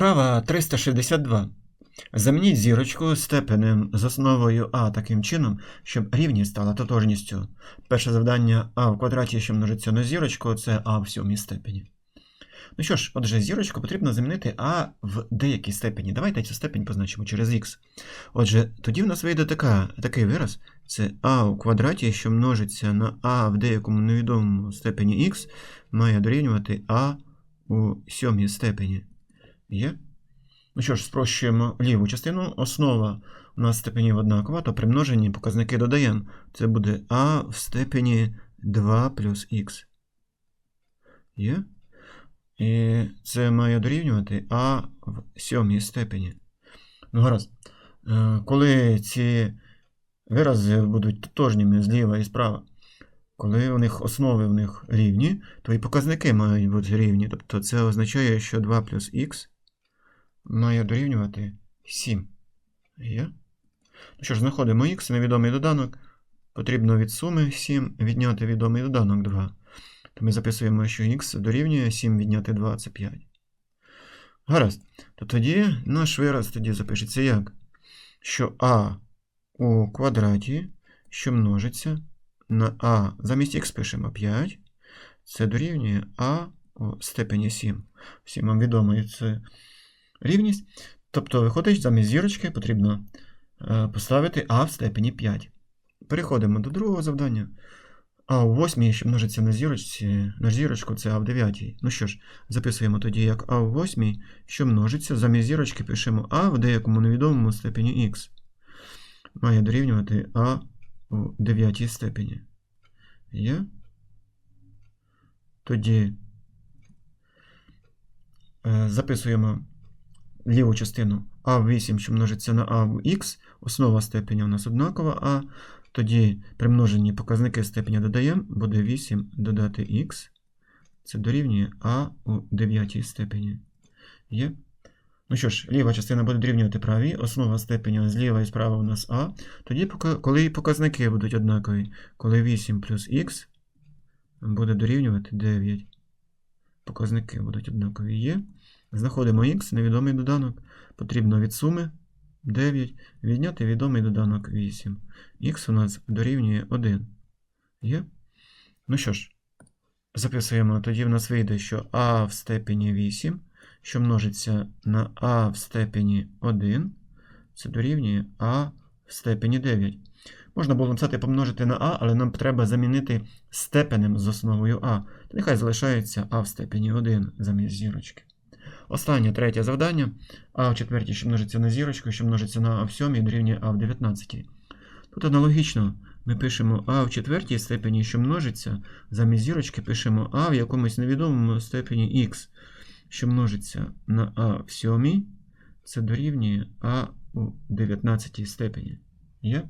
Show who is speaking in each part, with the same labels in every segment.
Speaker 1: Вправа 362. Замініть зірочку степенем з основою а таким чином, щоб рівність стала тотожністю. Перше завдання а в квадраті, що множиться на зірочку, це а в сьомій степені. Ну що ж, отже, зірочку потрібно замінити а в деякій степені. Давайте цю степень позначимо через х. Отже, тоді в нас вийде така, такий вираз: це а у квадраті, що множиться на а в деякому невідомому степені х, має дорівнювати а у сьомій степені. Є? Ну що ж, спрощуємо ліву частину. Основа у нас степенів однакова, то при множенні показники додаємо. Це буде а в степені 2 плюс х. Є? І це має дорівнювати а в сьомій степені. Ну, гаразд. Е, Коли ці вирази будуть тотожніми зліва і справа, коли у них основи в них рівні, то і показники мають бути рівні. Тобто це означає, що 2 плюс х має дорівнювати 7. Є? Ну що ж, знаходимо х, невідомий доданок. Потрібно від суми 7 відняти відомий доданок 2. То ми записуємо, що х дорівнює 7 відняти 2 це 5. Гаразд. То тоді наш вираз тоді запишеться як? Що а у квадраті, що множиться на а замість х пишемо 5. Це дорівнює а у степені 7. Всім вам відомо це рівність. Тобто, виходить, замість зірочки потрібно е, поставити а в степені 5. Переходимо до другого завдання. А у восьмій, що множиться на зірочці, на зірочку, це а в дев'ятій. Ну що ж, записуємо тоді як а у восьмій, що множиться, замість зірочки пишемо а в деякому невідомому степені х. Має дорівнювати а у дев'ятій степені. Є? Тоді е, записуємо ліву частину а в 8, що множиться на а в х, основа степеня у нас однакова, а тоді при множенні показники степеня додаємо, буде 8 додати х. Це дорівнює а у 9 степені. Є? Ну що ж, ліва частина буде дорівнювати правій, основа степеня зліва і справа у нас а. Тоді, коли показники будуть однакові, коли 8 плюс х буде дорівнювати 9. Показники будуть однакові є. Знаходимо х, невідомий доданок. Потрібно від суми 9 відняти відомий доданок 8. Х у нас дорівнює 1. Є? Ну що ж, записуємо, тоді в нас вийде, що а в степені 8, що множиться на а в степені 1, це дорівнює а в степені 9. Можна було написати помножити на а, але нам треба замінити степенем з основою а. Нехай залишається а в степені 1 замість зірочки. Останнє третє завдання. А в четвертій, що множиться на зірочку, що множиться на А в сьомій, дорівнює А в 19. Тут аналогічно ми пишемо А в четвертій степені, що множиться, замість зірочки пишемо А в якомусь невідомому степені Х, що множиться на А в сьомій, це дорівнює А у 19 степені. Є?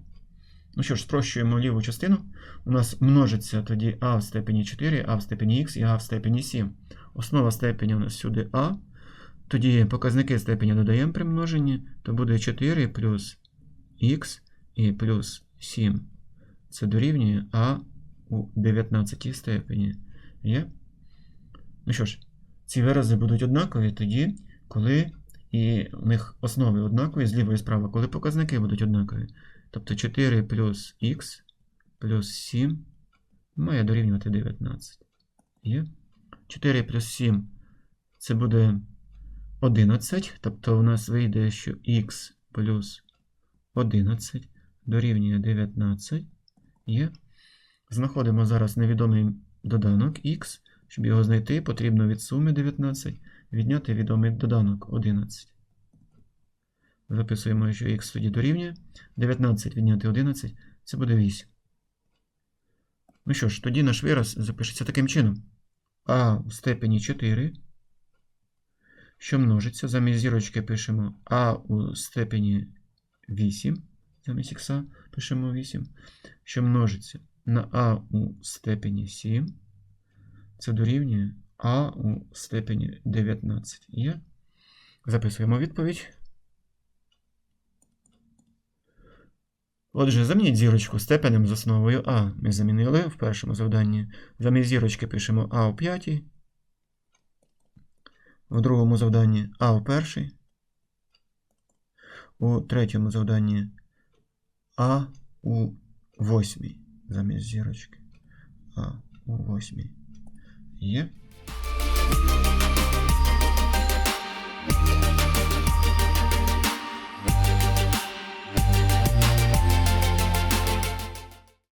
Speaker 1: Ну що ж, спрощуємо ліву частину. У нас множиться тоді А в степені 4, А в степені Х і А в степені 7. Основа степені у нас сюди А. Тоді показники степеня додаємо при множенні, то буде 4 плюс х і плюс 7. Це дорівнює а у 19 степені. Є? Ну що ж, ці вирази будуть однакові тоді, коли і у них основи однакові зліва і справа, коли показники будуть однакові. Тобто 4 плюс х плюс 7 має дорівнювати 19. Є? 4 плюс 7 це буде 11, тобто у нас вийде, що х плюс 11 дорівнює 19 є. Знаходимо зараз невідомий доданок х. Щоб його знайти, потрібно від суми 19 відняти відомий доданок 11. Записуємо, що х тоді дорівнює. 19 відняти 11 це буде 8. Ну що ж, тоді наш вираз запишеться таким чином. А в степені 4 що множиться. Замість зірочки пишемо А у степені 8. Замість х пишемо 8. Що множиться на А у степені 7. Це дорівнює А у степені 19. Є. Записуємо відповідь. Отже, замініть зірочку степенем з основою А. Ми замінили в першому завданні. Замість зірочки пишемо А у п'ятій. В другому завданні А у перший. У третьому завданні А у восьмій замість зірочки. А у восьмій. Є.